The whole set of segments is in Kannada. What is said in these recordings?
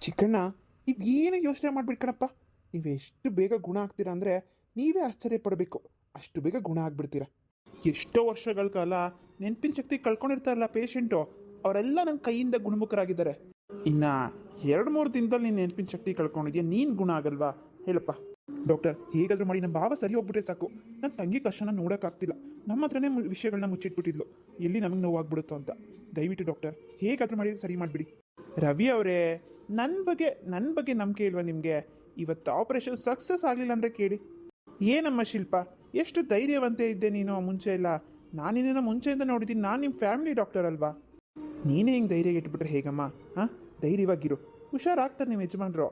ಚಿಕ್ಕಣ್ಣ, ನೀವು ಏನೇ ಯೋಚನೆ ಮಾಡ್ಬಿಡಿ ಕಣಪ್ಪ. ನೀವೆಷ್ಟು ಬೇಗ ಗುಣ ಆಗ್ತೀರಾ ಅಂದರೆ ನೀವೇ ಆಶ್ಚರ್ಯ ಪಡಬೇಕು. ಅಷ್ಟು ಬೇಗ ಗುಣ ಆಗ್ಬಿಡ್ತೀರ. ಎಷ್ಟೋ ವರ್ಷಗಳ ಕಾಲ ನೆನಪಿನ ಶಕ್ತಿ ಕಳ್ಕೊಂಡಿರ್ತಾರಲ್ಲ ಪೇಷಂಟು ಅವರೆಲ್ಲ ನನ್ನ ಕೈಯಿಂದ ಗುಣಮುಖರಾಗಿದ್ದಾರೆ. ಇನ್ನು ಎರಡು ಮೂರು ದಿನದಲ್ಲಿ ನೀನು ನೆನಪಿನ ಶಕ್ತಿ ಕಳ್ಕೊಂಡಿದ್ಯಾ, ನೀನು ಗುಣ ಆಗಲ್ವಾ? ಹೇಳಪ್ಪ. ಡಾಕ್ಟರ್, ಹೇಗಾದರೂ ಮಾಡಿ ನಮ್ಮ ಭಾವ ಸರಿ ಹೋಗ್ಬಿಟ್ರೆ ಸಾಕು. ನನ್ನ ತಂಗಿ ಕಷ್ಟನ ನೋಡೋಕ್ಕಾಗ್ತಿಲ್ಲ. ನಮ್ಮ ಹತ್ರನೇ ವಿಷಯಗಳನ್ನ ಮುಚ್ಚಿಟ್ಬಿಟ್ಟಿದ್ಲು. ಎಲ್ಲಿ ನಮಗೆ ನೋವಾಗ್ಬಿಡುತ್ತೋ ಅಂತ. ದಯವಿಟ್ಟು ಡಾಕ್ಟರ್, ಹೇಗಾದರೂ ಮಾಡಿ, ಸರಿ ಮಾಡಿಬಿಡಿ. ರವಿ ಅವರೇ ನನ್ನ ಬಗ್ಗೆ ನನ್ನ ಬಗ್ಗೆ ನಂಬಿಕೆ ಇಲ್ವಾ ನಿಮಗೆ? ಇವತ್ತು ಆಪರೇಷನ್ ಸಕ್ಸಸ್ ಆಗಲಿಲ್ಲ ಅಂದರೆ ಕೇಳಿ. ಏನಮ್ಮ ಶಿಲ್ಪ, ಎಷ್ಟು ಧೈರ್ಯವಂತೆ ಇದ್ದೆ ನೀನು ಮುಂಚೆ ಇಲ್ಲ ನಾನು ಮುಂಚೆಯಿಂದ ನೋಡಿದ್ದೀನಿ. ನಾನು ನಿಮ್ಮ ಫ್ಯಾಮಿಲಿ ಡಾಕ್ಟರ್ ಅಲ್ವಾ? ನೀನೇ ಹಿಂಗೆ ಧೈರ್ಯ ಇಟ್ಬಿಟ್ರೆ ಹೇಗಮ್ಮ ಹಾಂ ಧೈರ್ಯವಾಗಿರು. ಹುಷಾರಾಗ್ತಾರೆ ನಿಮ್ಮ ಯಜಮಾನ್ರು.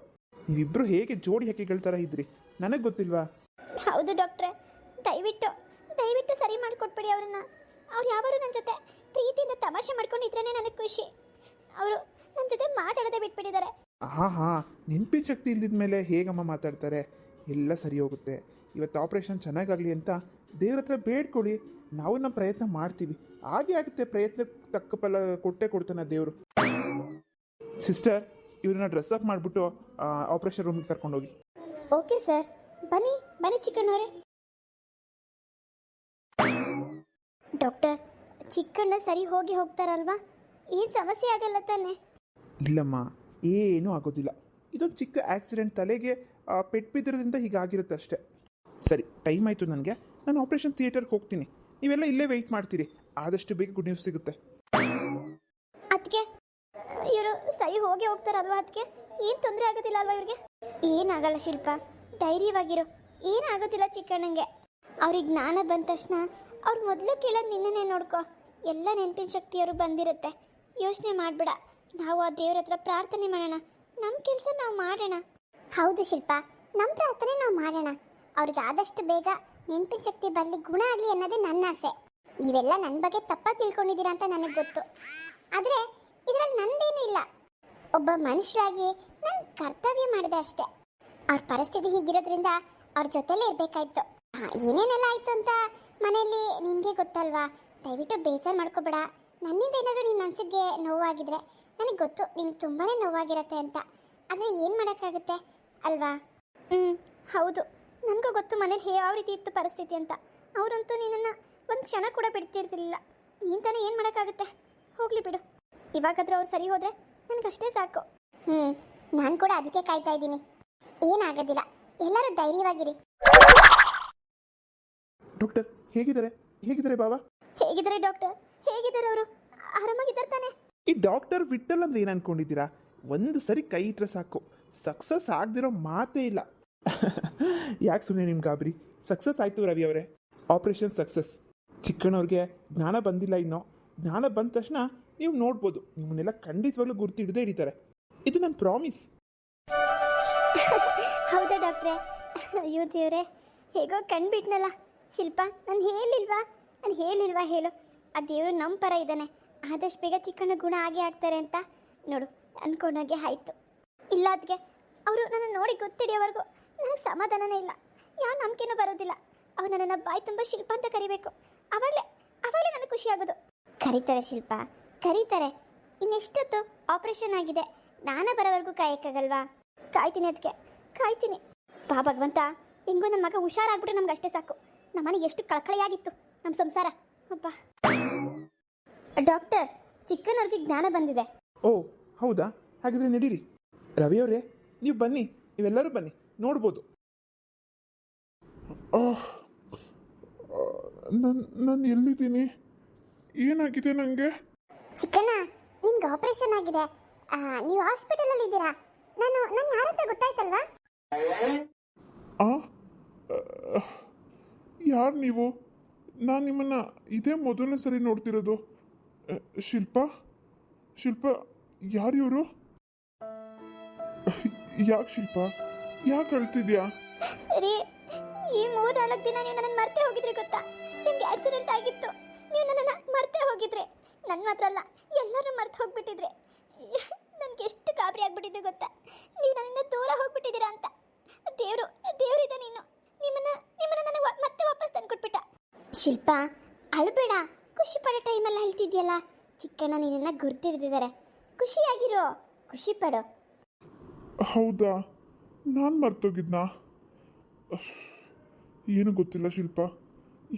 ನೀವಿಬ್ಬರು ಹೇಗೆ ಜೋಡಿ ಹಕ್ಕಿಗಳ ಥರ ಇದ್ರಿ. ನನಗೆ ಗೊತ್ತಿಲ್ವಾ? ಹೌದು ಡಾಕ್ಟ್ರೆ. ದಯವಿಟ್ಟು ದಯವಿಟ್ಟು ಸರಿ ಮಾಡಿಕೊಟ್ಬಿಡಿ ಅವರನ್ನ. ಅವ್ರು ಯಾವಾಗ ನನ್ನ ಜೊತೆ ಪ್ರೀತಿಯಿಂದ ತಮಾಷೆ ಮಾಡ್ಕೊಂಡಿದ್ರೇ ನನಗೆ ಖುಷಿ. ಅವರು ನನ್ನ ಜೊತೆ ಮಾತಾಡದೆ ಬಿಟ್ಬಿಟ್ಟಿದ್ದಾರೆ. ಹಾ ಹಾ ನೆನಪಿನ ಶಕ್ತಿ ಇಲ್ದಿದ ಮೇಲೆ ಹೇಗಮ್ಮ ಮಾತಾಡ್ತಾರೆ? ಎಲ್ಲ ಸರಿ ಹೋಗುತ್ತೆ. ಇವತ್ತು ಆಪ್ರೇಷನ್ ಚೆನ್ನಾಗಾಗಲಿ ಅಂತ ದೇವ್ರ ಹತ್ರ ಬೇಡ್ಕೊಳ್ಳಿ. ನಾವು ನಮ್ಮ ಪ್ರಯತ್ನ ಮಾಡ್ತೀವಿ. ಹಾಗೆ ಆಗುತ್ತೆ ಪ್ರಯತ್ನ ತಕ್ಕ ಫಲ ಕೊಟ್ಟೆ ಕೊಡ್ತಾನೆ ದೇವರು. ಸಿಸ್ಟರ್ ಇವ್ರನ್ನ ಡ್ರೆಸ್ ಅಪ್ ಮಾಡಿಬಿಟ್ಟು ಆಪ್ರೇಷನ್ ರೂಮಿಗೆ ಕರ್ಕೊಂಡೋಗಿ. Okay sir. ಬನ್ನಿ ಬನ್ನಿ ಚಿಕ್ಕಣ್ಣವರೇ. ಡಾಕ್ಟರ್ ಚಿಕ್ಕಣ್ಣ ಸರಿ ಹೋಗಿ ಹೋಗ್ತಾರಲ್ವಾ? ಏನು ಸಮಸ್ಯೆ ಆಗಲ್ಲ ತಾನೆ? ಇಲ್ಲಮ್ಮ ಏನೂ ಆಗೋದಿಲ್ಲ. ಇದೊಂದು ಚಿಕ್ಕ ಆಕ್ಸಿಡೆಂಟ್ ತಲೆಗೆ ಪೆಟ್ ಪೆಟ್ಟು ಬಿದ್ದಿರೋದ್ರಿಂದ ಹೀಗಾಗಿರುತ್ತೆ ಅಷ್ಟೇ. ಸರಿ ಟೈಮ್ ಆಯಿತು ನನಗೆ. ನಾನು ಆಪ್ರೇಷನ್ ಥಿಯೇಟರ್ಗೆ ಹೋಗ್ತೀನಿ. ನೀವೆಲ್ಲ ಇಲ್ಲೇ ವೆಯ್ಟ್ ಮಾಡ್ತೀರಿ. ಆದಷ್ಟು ಬೇಗ ಗುಡ್ ನ್ಯೂಸ್ ಸಿಗುತ್ತೆ. ಅದಕ್ಕೆ ಇವರು ಸರಿ ಹೋಗಿ ಹೋಗ್ತಾರಲ್ವಾ ಅದಕ್ಕೆ ಏನು ತೊಂದರೆ ಆಗೋದಿಲ್ಲ ಅಲ್ವಾ ಇವ್ರಿಗೆ? ಏನಾಗಲ್ಲ ಶಿಲ್ಪ, ಧೈರ್ಯವಾಗಿರು. ಏನಾಗೋದಿಲ್ಲ ಚಿಕ್ಕಣ್ಣಂಗೆ. ಅವ್ರಿಗೆ ಜ್ಞಾನ ಬಂದ ತಕ್ಷಣ ಅವ್ರು ಮೊದಲು ಕೇಳೋದು ನಿನ್ನೇ ನೋಡ್ಕೋ. ಎಲ್ಲ ನೆನಪಿನ ಶಕ್ತಿ ಅವ್ರಿಗೆ ಬಂದಿರುತ್ತೆ. ಯೋಚನೆ ಮಾಡಬೇಡ. ನಾವು ಆ ದೇವ್ರ ಹತ್ರ ಪ್ರಾರ್ಥನೆ ಮಾಡೋಣ. ನಮ್ಮ ಕೆಲಸ ನಾವು ಮಾಡೋಣ. ಹೌದು ಶಿಲ್ಪ ನಮ್ಮ ಪ್ರಾರ್ಥನೆ ನಾವು ಮಾಡೋಣ. ಅವ್ರಿಗೆ ಆದಷ್ಟು ಬೇಗ ನೆನಪಿನ ಶಕ್ತಿ ಬರಲಿ, ಗುಣ ಆಗಲಿ ಅನ್ನೋದೇ ನನ್ನ ಆಸೆ. ನೀವೆಲ್ಲ ನನ್ನ ಬಗ್ಗೆ ತಪ್ಪ ತಿಳ್ಕೊಂಡಿದ್ದೀರಾ ಅಂತ ನನಗೆ ಗೊತ್ತು. ಆದರೆ ಇದರಲ್ಲಿ ನಂದೇನೂ ಇಲ್ಲ. ಒಬ್ಬ ಮನುಷ್ಯರಾಗಿ ನನ್ನ ಕರ್ತವ್ಯ ಮಾಡಿದೆ ಅಷ್ಟೇ. ಅವ್ರ ಪರಿಸ್ಥಿತಿ ಹೀಗಿರೋದ್ರಿಂದ ಅವ್ರ ಜೊತೆಲೇ ಇರಬೇಕಾಯ್ತು. ಏನೇನೆಲ್ಲ ಆಯ್ತು ಅಂತ ಮನೆಯಲ್ಲಿ ನಿನಗೆ ಗೊತ್ತಲ್ವಾ? ದಯವಿಟ್ಟು ಬೇಜಾರು ಮಾಡ್ಕೋಬೇಡ. ನನ್ನಿಂದ ಏನಾದರೂ ನಿನ್ನ ಮನಸ್ಸಿಗೆ ನೋವಾಗಿದ್ರೆ ನನಗೆ ಗೊತ್ತು ನಿಮ್ಗೆ ತುಂಬಾ ನೋವಾಗಿರತ್ತೆ ಅಂತ. ಆದರೆ ಏನು ಮಾಡೋಕ್ಕಾಗುತ್ತೆ? ಅಲ್ವಾ? ಹ್ಞೂ ಹೌದು. ನನಗೂ ಗೊತ್ತು ಮನೇಲಿ ಯಾವ ರೀತಿ ಇತ್ತು ಪರಿಸ್ಥಿತಿ ಅಂತ. ಅವರಂತೂ ನಿನ್ನನ್ನು ಒಂದು ಕ್ಷಣ ಕೂಡ ಬಿಡ್ತಿರ್ತಿರ್ಲಿಲ್ಲ ನೀನು ತಾನೇ ಏನು ಮಾಡೋಕ್ಕಾಗುತ್ತೆ? ಹೋಗಲಿ ಬಿಡು. ಇವಾಗಾದರೂ ಅವ್ರು ಸರಿ ಹೋದರೆ ನನಗಷ್ಟೇ ಸಾಕು. ಹ್ಞೂ ನಾನು ಕೂಡ ಅದಕ್ಕೆ ಕಾಯ್ತಾ ಇದ್ದೀನಿ. ಏನಾಗೋದಿಲ್ಲ. ಎಲ್ಲರೂ ಧೈರ್ಯವಾಗಿರಿ. ಡಾಕ್ಟರ್ ಹೇಗಿದ್ದಾರೆ? ಹೇಗಿದ್ದಾರೆ ಬಾಬಾ ಹೇಗಿದ್ದಾರೆ ಡಾಕ್ಟರ್? ಹೇಗಿದ್ದಾರೆ ಅವರು? ಆರಾಮಾಗಿದ್ದಾರೆ ತಾನೆ. ಈ ಡಾಕ್ಟರ್ ವಿಟ್ಟಲ್ ಅಂದ್ರೆ ಏನು ಅನ್ಕೊಂಡಿದ್ದೀರಾ? ಒಂದು ಸರಿ ಕೈ ಇಟ್ಟರೆ ಸಾಕು. ಸಕ್ಸಸ್ ಆಗದಿರೋ ಮಾತೇ ಇಲ್ಲ. ಯಾಕೆ ಸುಮ್ಮನೆ ನಿಮ್ಮ ಗಾಬರಿ? ಸಕ್ಸಸ್ ಆಯಿತು ರವಿ ಅವರೇ. Operation success. ಚಿಕ್ಕಣ್ಣವ್ರಿಗೆ ಜ್ಞಾನ ಬಂದಿಲ್ಲ ಇನ್ನೂ. ಜ್ಞಾನ ಬಂದ ತಕ್ಷಣ ನೀವು ನೋಡ್ಬೋದು. ನಿಮ್ಮನ್ನೆಲ್ಲ ಖಂಡಿತವಾಗ್ಲೂ ಗುರ್ತು ಹಿಡಿದೇ ಹಿಡಿತಾರೆ. ಇದು ನನ್ನ ಪ್ರಾಮಿಸ್. ಹೌದಾ ಡಾಕ್ಟ್ರೆ. ಅಯ್ಯೋ ದೇವ್ರೆ, ಹೇಗೋ ಕಣ್ಬಿಟ್ನಲ್ಲ. ಶಿಲ್ಪ, ನಾನು ಹೇಳಿಲ್ವಾ? ನಾನು ಹೇಳಿಲ್ವಾ ಹೇಳು. ಆ ದೇವರು ನಮ್ಮ ಪರ ಇದ್ದಾನೆ. ಆದಷ್ಟು ಬೇಗ ಚಿಕ್ಕಣ್ಣ ಗುಣ ಆಗೇ ಆಗ್ತಾರೆ ಅಂತ ನೋಡು, ಅನ್ಕೊಂಡಾಗೆ ಆಯಿತು. ಇಲ್ಲ ಅದಕ್ಕೆ ಅವರು ನನ್ನ ನೋಡಿ ಗೊತ್ತಿಡಿಯೋವರೆಗೂ ನನಗೆ ಸಮಾಧಾನನೇ ಇಲ್ಲ. ಯಾವ ನಂಬಿಕೆನೂ ಬರೋದಿಲ್ಲ. ಅವ್ರು ನನ್ನನ್ನು ಬಾಯಿ ತುಂಬ ಶಿಲ್ಪ ಅಂತ ಕರಿಬೇಕು. ಅವಾಗಲೇ ಅವಾಗಲೇ ನನಗೆ ಖುಷಿ ಆಗೋದು. ಕರೀತಾರೆ ಶಿಲ್ಪ, ಕರೀತಾರೆ. ಇನ್ನೆಷ್ಟೊತ್ತು ಆಪರೇಷನ್ ಆಗಿದೆ? ನಾನೇ ಬರೋವರೆಗೂ ಕಾಯಕ್ಕಾಗಲ್ವಾ? ಕಾಯ್ತೀನಿ ಅದಕ್ಕೆ ಕಾಯ್ತೀನಿ. ಬಾ ಭಗವಂತ. ಹೆಂಗೋ ನನ್ನ ಮಗ ಹುಷಾರಾಗ್ಬಿಟ್ರೆ ನಮ್ಗೆ ಅಷ್ಟೇ ಸಾಕು. ನಮ್ಮನೆ ಎಷ್ಟು ಕಳಕಳಿಯಾಗಿತ್ತು ನಮ್ಮ ಸಂಸಾರ. ಅಪ್ಪ ಡಾಕ್ಟರ್ ಚಿಕ್ಕನವ್ರಿಗೆ ಜ್ಞಾನ ಬಂದಿದೆ. ಓ ಹೌದಾ? ಹಾಗಿದ್ರೆ ನಡೀರಿ. ರವಿ ಅವರೇ ನೀವು ಬನ್ನಿ. ನೀವೆಲ್ಲರೂ ಬನ್ನಿ. ನೋಡ್ಬೋದು. ನಾನು ನಾನು ಎಲ್ಲಿದ್ದೀನಿ? ಏನಾಗಿದೆ ನನಗೆ ಚಿಕ್ಕಣ್ಣ ನಿಮ್ಗೆ ಆಪರೇಷನ್ ಆಗಿದೆ. ನೀವು ಹಾಸ್ಪಿಟಲಲ್ಲಿ ಇದ್ದೀರಾ? ನಾನು ನಾನು ಯಾರಂತ ಗೊತ್ತಾಯ್ತಲ್ವಾ? ಆ ಯಾರು ನೀವು? ನಾನು ನಿಮ್ಮನ್ನು ಇದೇ ಮೊದಲನೇ ಸರಿ ನೋಡ್ತಿರೋದು. ಅ, ಶಿಲ್ಪ? ಶಿಲ್ಪ ಯಾರು ಇವರು? ಯಾಕೆ ಶಿಲ್ಪ? ಯಾಕೆ ಅಳ್ತಿದ್ಯಾ? ರೀ ಈ ಮೂರು ನಾಲ್ಕು ದಿನ ನೀವು ನನ್ನನ್ನು ಮರ್ತೆ ಹೋಗಿದ್ರಿ ಗೊತ್ತಾ? ನಿಮ್ಗೆ ಆಕ್ಸಿಡೆಂಟ್ ಆಗಿತ್ತು. ನೀವು ನನ್ನನ್ನು ಮರ್ತೆ ಹೋಗಿದ್ರೆ. ನನ್ನ ಮಾತ್ರ ಅಲ್ಲ ಎಲ್ಲರೂ ಮರ್ತು ಹೋಗ್ಬಿಟ್ಟಿದ್ರಿ. ನನಗೆ ಎಷ್ಟು ಗಾಬರಿ ಆಗ್ಬಿಟ್ಟಿದೆ ಗೊತ್ತಾ? ನೀವು ನನ್ನಿಂದ ದೂರ ಹೋಗ್ಬಿಟ್ಟಿದ್ದೀರಾ ಅಂತ. ದೇವರು ದೇವರಿದೆ ನೀನು. ನಿಮ್ಮನ್ನ ನಿಮ್ಮನ್ನ ನನಗೆ ಮತ್ತೆ ವಾಪಸ್ ತಂದ್ಕೊಟ್ಬಿಟ್ಟ. ಶಿಲ್ಪ, ಅಳಬೇಡ. ಖುಷಿ ಪಡೋ ಟೈಮಲ್ಲಿ ಅಳ್ತಿದ್ಯಲ್ಲ? ಚಿಕ್ಕಣ್ಣ ನಿನ್ನನ್ನು ಗುರ್ತಿಡ್ದಿದ್ದಾರೆ ಖುಷಿಯಾಗಿರೋ, ಖುಷಿ ಪಡೋ. ಹೌದಾ? ನಾನು ಮರ್ತೋಗಿದ್ನಾ? ಏನು ಗೊತ್ತಿಲ್ಲ ಶಿಲ್ಪ.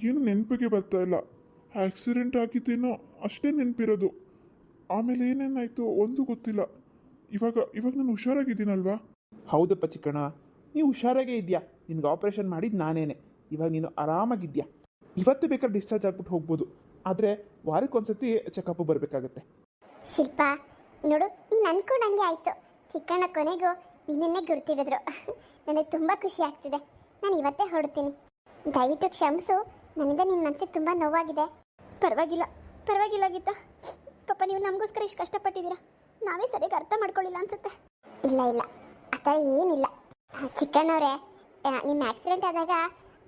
ಏನು ನೆನಪಿಗೆ ಬರ್ತಾ ಇಲ್ಲ. ಆಕ್ಸಿಡೆಂಟ್ ಆಗಿದ್ದೇನೋ ಅಷ್ಟೇ ನೆನಪಿರೋದು. ಆಮೇಲೆ ಏನೇನಾಯಿತು ಒಂದು ಗೊತ್ತಿಲ್ಲ. ಇವಾಗ ಇವಾಗ ನಾನು ಹುಷಾರಾಗಿದ್ದೀನಲ್ವಾ? ಹೌದಪ್ಪ ಚಿಕ್ಕಣ್ಣ ನೀವು ಹುಷಾರಾಗೇ ಇದೆಯಾ ನಿನ್ಗೆ ಆಪ್ರೇಷನ್ ಮಾಡಿದ್ದು ನಾನೇನೆ. ಇವಾಗ ನೀನು ಆರಾಮಾಗಿದ್ಯಾ ಇವತ್ತು ಬೇಕಾದ್ರೆ ಡಿಸ್ಚಾರ್ಜ್ ಆಗ್ಬಿಟ್ಟು ಹೋಗ್ಬೋದು. ಆದರೆ ವಾರಕ್ಕೊಂದ್ಸತಿ ಚೆಕಪ್ ಬರಬೇಕಾಗತ್ತೆ. ಶಿಲ್ಪ ನೋಡು ನೀನು ಅನ್ಕೊಂಡಂಗೆ ಆಯಿತು. ಚಿಕ್ಕಣ್ಣ ಕೊನೆಗೂ ನಿನ್ನೆ ಗುರ್ತಿಡಿದ್ರು. ನನಗೆ ತುಂಬ ಖುಷಿ ಆಗ್ತಿದೆ. ನಾನು ಇವತ್ತೇ ಹೊರಡ್ತೀನಿ. ದಯವಿಟ್ಟು ಕ್ಷಮಿಸು. ನನ್ನಿಂದ ನಿನ್ನ ಮನಸ್ಸಿಗೆ ತುಂಬ ನೋವಾಗಿದೆ. ಪರವಾಗಿಲ್ಲ ಪರವಾಗಿಲ್ಲ ಗೀತಾ. ಪಾಪ ನೀವು ನಮಗೋಸ್ಕರ ಇಷ್ಟು ಕಷ್ಟಪಟ್ಟಿದ್ದೀರಾ? ನಾವೇ ಸರಿಯಾಗಿ ಅರ್ಥ ಮಾಡ್ಕೊಳ್ಳಿಲ್ಲ ಅನ್ಸುತ್ತೆ. ಇಲ್ಲ ಇಲ್ಲ. ಆ ಥರ ಏನಿಲ್ಲ. ಆ, ಚಿಕ್ಕಣ್ಣವ್ರೆ ನಿಮ್ಮ ಆಕ್ಸಿಡೆಂಟ್ ಆದಾಗ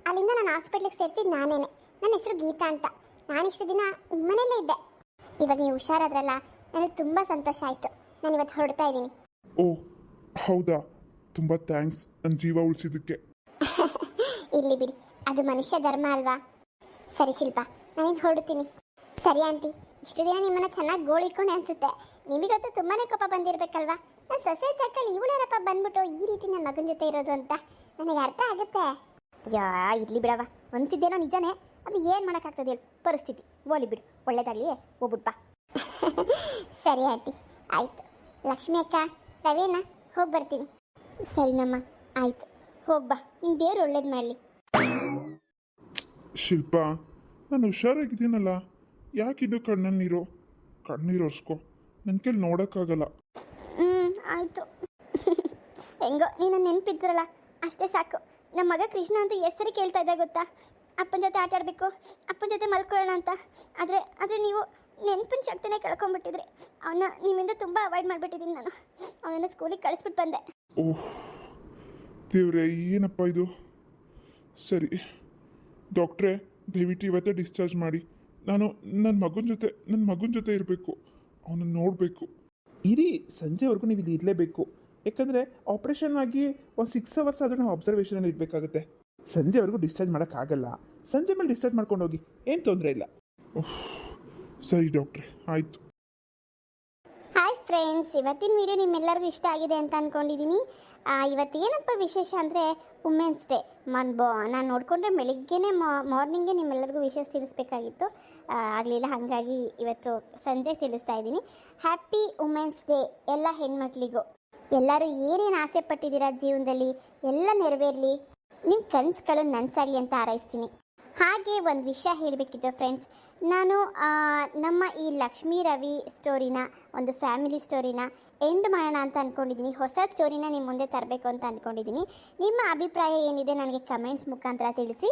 ಅಲ್ಲಿಂದ ನಾನು ಹಾಸ್ಪಿಟ್ಲಿಗೆ ಸೇರಿಸಿದ್ದು ನಾನೇನೆ. ನನ್ನ ಹೆಸರು ಗೀತಾ ಅಂತ. ನಾನಿಷ್ಟು ದಿನ ನಿಮ್ಮ ಮನೆಯಲ್ಲೇ ಇದ್ದೆ. ಇವಾಗ ನೀವು ಹುಷಾರಾದ್ರಲ್ಲ ನನಗೆ ತುಂಬ ಸಂತೋಷ ಆಯಿತು. ನಾನು ಇವತ್ತು ಹೊರಡ್ತಾ ಇದ್ದೀನಿ. ಓ ಹೌದಾ? ತುಂಬ ಥ್ಯಾಂಕ್ಸ್ ನನ್ನ ಜೀವ ಉಳಿಸಿದ್ದಕ್ಕೆ. ಇಲ್ಲಿ ಬಿಡಿ. ಅದು ಮನುಷ್ಯ ಧರ್ಮ ಅಲ್ವಾ? ಸರಿ ಶಿಲ್ಪ ನಾನು ಹೊರಡ್ತೀನಿ. ಸರಿ ಆಂಟಿ. ಇಷ್ಟು ದಿನ ನಿಮ್ಮನ್ನ ಚೆನ್ನಾಗಿ ಗೋಳಿಕೊಂಡೆ ಅನ್ಸುತ್ತೆ. ನಿಮಗಂತೂ ತುಂಬಾನೇ ಕೋಪ ಬಂದಿರಬೇಕಲ್ವಾ? ನನ್ನ ಸೊಸೆ ಚಕ್ಕಲ್ಲಿ ಇವಳೇನಪ್ಪ ಬಂದ್ಬಿಟ್ಟು ಈ ರೀತಿ ನನ್ನ ಮಗನ ಜೊತೆ ಇರೋದು ಅಂತ ನನಗೆ ಅರ್ಥ ಆಗುತ್ತೆ. ಯಾ, ಇರ್ಲಿ ಬಿಡವ ಅನ್ಸಿದ್ದೇನೋ ನಿಜನೇ. ಅದು ಏನು ಮಾಡೋಕ್ಕಾಗ್ತದೆ ಪರಿಸ್ಥಿತಿ. ಓಲಿ ಬಿಡು. ಒಳ್ಳೇದಾಗಲಿ. ಹೋಗ್ಬಿಟ್ ಬಾ. ಸರಿ ಆಂಟಿ. ಆಯ್ತು. ಲಕ್ಷ್ಮಿ ಅಕ್ಕ, ರವೇನ? ಹೋಗಿ ಬರ್ತೀನಿ. ಸರಿನಮ್ಮ ಆಯ್ತು. ಹೋಗ್ಬಾ ನಿಂಗೆ ದೇವ್ರು ಒಳ್ಳೇದು ಮಾಡಲಿ. ಶಿಲ್ಪ, ನಾನು ಹುಷಾರಾಗಿದ್ದೀನಲ್ಲ. ಯಾಕಿದು ಕಣ್ಣಲ್ಲಿ ನೀರು ಕಣ್ಣೀರು? ಒರೆಸ್ಕೊ ನನ್ನ ಕೈಲಿ ನೋಡೋಕ್ಕಾಗಲ್ಲ. ಹ್ಞೂ ಆಯಿತು. ಹೆಂಗೋ ನೀನು ನೆನಪಿದ್ರಲ್ಲ ಅಷ್ಟೇ ಸಾಕು. ನಮ್ಮ ಮಗ ಕೃಷ್ಣ ಅಂತ ಹೆಸರು ಕೇಳ್ತಾ ಇದ್ದೆ ಗೊತ್ತಾ? ಅಪ್ಪನ ಜೊತೆ ಆಟ ಆಡಬೇಕು ಅಪ್ಪನ ಜೊತೆ ಮಲ್ಕೊಳ್ಳೋಣ ಅಂತ. ಆದರೆ ಆದರೆ ನೀವು ನೆನಪಿನ ಶಕ್ತಿನೇ ಕಳ್ಕೊಂಡ್ಬಿಟ್ಟಿದ್ರಿ ಅವನ್ನ ನಿಮ್ಮಿಂದ ತುಂಬ ಅವಾಯ್ಡ್ ಮಾಡಿಬಿಟ್ಟಿದ್ದೀನಿ ನಾನು. ಅವನನ್ನು ಸ್ಕೂಲಿಗೆ ಕಳಿಸ್ಬಿಟ್ಟು ಬಂದೆ. ಓಹ್ ದೇವ್ರೆ ಏನಪ್ಪ ಇದು? ಸರಿ ಡಾಕ್ಟ್ರೇ ದಯವಿಟ್ಟು ಇವತ್ತೇ ಡಿಸ್ಚಾರ್ಜ್ ಮಾಡಿ. ನಾನು ನನ್ನ ಮಗನ ಜೊತೆ ನನ್ನ ಮಗನ ಜೊತೆ ಇರಬೇಕು. ಅವನನ್ನು ನೋಡಬೇಕು. ಇರಿ, ಸಂಜೆವರೆಗೂ ನೀವು ಇಲ್ಲಿ ಇರಲೇಬೇಕು. ಯಾಕಂದರೆ ಆಪ್ರೇಷನ್ ಆಗಿ ಒಂದು ಸಿಕ್ಸ್ ಅವರ್ಸ್ ಆದರೂ ನಾವು ಅಬ್ಸರ್ವೇಷನಲ್ಲಿ ಇರಬೇಕಾಗುತ್ತೆ. ಸಂಜೆವರೆಗೂ ಡಿಸ್ಚಾರ್ಜ್ ಮಾಡೋಕ್ಕಾಗಲ್ಲ ಸಂಜೆ ಮೇಲೆ ಡಿಸ್ಚಾರ್ಜ್ ಮಾಡ್ಕೊಂಡು ಹೋಗಿ. ಏನು ತೊಂದರೆ ಇಲ್ಲ. ಸರಿ ಡಾಕ್ಟ್ರೆ, ಆಯಿತು. ಫ್ರೆಂಡ್ಸ್, ಇವತ್ತಿನ ವಿಡಿಯೋ ನಿಮ್ಮೆಲ್ಲರಿಗೂ ಇಷ್ಟ ಆಗಿದೆ ಅಂತ ಅಂದ್ಕೊಂಡಿದ್ದೀನಿ ಇವತ್ತು ಏನಪ್ಪ ವಿಶೇಷ ಅಂದರೆ ವುಮೆನ್ಸ್ ಡೇ ಮನ್ ಬೋ, ನಾನು ನೋಡಿಕೊಂಡ್ರೆ ಬೆಳಿಗ್ಗೆನೇ ಮಾರ್ನಿಂಗೇ ನಿಮ್ಮೆಲ್ಲರಿಗೂ ವಿಶೇಷ ತಿಳಿಸ್ಬೇಕಾಗಿತ್ತು. ಆಗಲಿಲ್ಲ, ಹಾಗಾಗಿ ಇವತ್ತು ಸಂಜೆ ತಿಳಿಸ್ತಾ ಇದ್ದೀನಿ. ಹ್ಯಾಪಿ ವುಮೆನ್ಸ್ ಡೇ ಎಲ್ಲ ಹೆಣ್ಮಕ್ಳಿಗೂ. ಎಲ್ಲರೂ ಏನೇನು ಆಸೆ ಪಟ್ಟಿದ್ದೀರಾ ಜೀವನದಲ್ಲಿ? ಎಲ್ಲ ನೆರವೇರಲಿ. ನಿಮ್ಮ ಕನಸುಗಳು ನನಸಾಗಲಿ ಅಂತ ಹಾರೈಸ್ತೀನಿ. ಹಾಗೆ ಒಂದು ವಿಷಯ ಹೇಳಬೇಕಿತ್ತು ಫ್ರೆಂಡ್ಸ್ ನಾನು ನಮ್ಮ ಈ ಲಕ್ಷ್ಮೀ ರವಿ ಸ್ಟೋರಿನ ಒಂದು ಫ್ಯಾಮಿಲಿ ಸ್ಟೋರಿನ ಎಂಡ್ ಮಾಡೋಣ ಅಂತ ಅಂದ್ಕೊಂಡಿದ್ದೀನಿ ಹೊಸ ಸ್ಟೋರಿನ ನಿಮ್ಮ ಮುಂದೆ ತರಬೇಕು ಅಂತ ಅಂದ್ಕೊಂಡಿದ್ದೀನಿ ನಿಮ್ಮ ಅಭಿಪ್ರಾಯ ಏನಿದೆ ನನಗೆ ಕಮೆಂಟ್ಸ್ ಮುಖಾಂತರ ತಿಳಿಸಿ.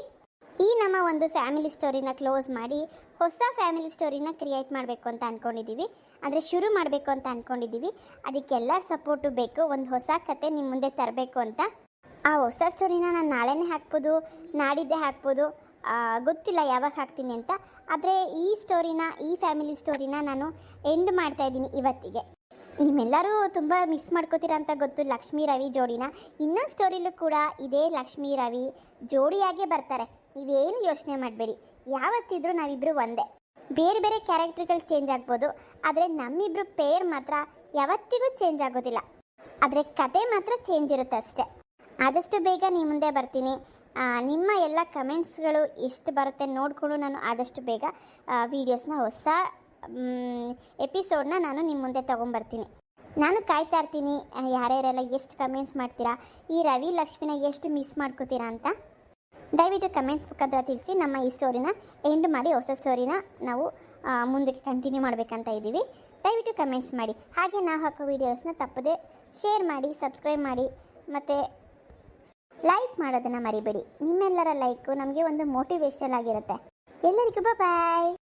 ಈ ನಮ್ಮ ಒಂದು ಫ್ಯಾಮಿಲಿ ಸ್ಟೋರಿನ ಕ್ಲೋಸ್ ಮಾಡಿ, ಹೊಸ ಫ್ಯಾಮಿಲಿ ಸ್ಟೋರಿನ ಕ್ರಿಯೇಟ್ ಮಾಡಬೇಕು ಅಂತ ಅಂದ್ಕೊಂಡಿದ್ದೀವಿ ಅಂದರೆ ಶುರು ಮಾಡಬೇಕು ಅಂತ ಅಂದ್ಕೊಂಡಿದ್ದೀವಿ ಅದಕ್ಕೆಲ್ಲ ಸಪೋರ್ಟು ಬೇಕು, ಒಂದು ಹೊಸ ಕತೆ ನಿಮ್ಮ ಮುಂದೆ ತರಬೇಕು ಅಂತ. ಆ ಹೊಸ ಸ್ಟೋರಿನ ನಾನು ನಾಳೆನೇ ಹಾಕ್ಬೋದು, ನಾಡಿದ್ದೇ ಹಾಕ್ಬೋದು ಗೊತ್ತಿಲ್ಲ ಯಾವಾಗ ಹಾಕ್ತೀನಿ ಅಂತ. ಆದರೆ ಈ ಸ್ಟೋರಿನ, ಈ ಫ್ಯಾಮಿಲಿ ಸ್ಟೋರಿನ ನಾನು ಎಂಡ್ ಮಾಡ್ತಾ ಇದ್ದೀನಿ ಇವತ್ತಿಗೆ. ನಿಮ್ಮೆಲ್ಲರೂ ತುಂಬ ಮಿಸ್ ಮಾಡ್ಕೋತೀರಾ ಅಂತ ಗೊತ್ತು, ಲಕ್ಷ್ಮೀ ರವಿ ಜೋಡಿನ. ಇನ್ನೊಂದು ಸ್ಟೋರಿಲೂ ಕೂಡ ಇದೇ ಲಕ್ಷ್ಮೀ ರವಿ ಜೋಡಿಯಾಗೇ ಬರ್ತಾರೆ. ನೀವೇನು ಯೋಚನೆ ಮಾಡಬೇಡಿ. ಯಾವತ್ತಿದ್ರೂ ನಾವಿಬ್ಬರು ಒಂದೇ. ಬೇರೆ ಬೇರೆ ಕ್ಯಾರೆಕ್ಟರ್ಗಳು ಚೇಂಜ್ ಆಗ್ಬೋದು, ಆದರೆ ನಮ್ಮಿಬ್ಬರು ಪೇರ್ ಮಾತ್ರ ಯಾವತ್ತಿಗೂ ಚೇಂಜ್ ಆಗೋದಿಲ್ಲ. ಆದರೆ ಕತೆ ಮಾತ್ರ ಚೇಂಜ್ ಇರುತ್ತೆ ಅಷ್ಟೇ. ಆದಷ್ಟು ಬೇಗ ನಿಮ್ಮ ಮುಂದೆ ಬರ್ತೀನಿ. ನಿಮ್ಮ ಎಲ್ಲ ಕಮೆಂಟ್ಸ್ಗಳು ಎಷ್ಟು ಬರುತ್ತೆ ನೋಡಿಕೊಂಡು ನಾನು ಆದಷ್ಟು ಬೇಗ ವೀಡಿಯೋಸ್ನ ಹೊಸ ಎಪಿಸೋಡ್ನ ನಾನು ನಿಮ್ಮ ಮುಂದೆ ತೊಗೊಂಬರ್ತೀನಿ. ನಾನು ಕಾಯ್ತಾ ಇರ್ತೀನಿ ಯಾರ್ಯಾರೆಲ್ಲ ಎಷ್ಟು ಕಮೆಂಟ್ಸ್ ಮಾಡ್ತೀರಾ, ಈ ರವಿ ಲಕ್ಷ್ಮಿನ ಎಷ್ಟು ಮಿಸ್ ಮಾಡ್ಕೋತೀರಾ ಅಂತ. ದಯವಿಟ್ಟು ಕಮೆಂಟ್ಸ್ ಮುಖಾಂತರ ತಿಳಿಸಿ ನಮ್ಮ ಈ ಸ್ಟೋರಿನ ಎಂಡ್ ಮಾಡಿ ಹೊಸ ಸ್ಟೋರಿನ ನಾವು ಮುಂದಕ್ಕೆ ಕಂಟಿನ್ಯೂ ಮಾಡಬೇಕಂತ ಇದ್ದೀವಿ. ದಯವಿಟ್ಟು ಕಮೆಂಟ್ಸ್ ಮಾಡಿ. ಹಾಗೆ ನಾವು ಹಾಕೋ ವೀಡಿಯೋಸ್ನ ತಪ್ಪದೆ ಶೇರ್ ಮಾಡಿ ಸಬ್ಸ್ಕ್ರೈಬ್ ಮಾಡಿ, ಮತ್ತು ಲೈಕ್ ಮಾಡೋದನ್ನು ಮರಿಬೇಡಿ. ನಿಮ್ಮೆಲ್ಲರ ಲೈಕು ನಮಗೆ ಒಂದು ಮೋಟಿವೇಷನಲ್ ಆಗಿರುತ್ತೆ. ಎಲ್ಲರಿಗೂ ಬಾಯ್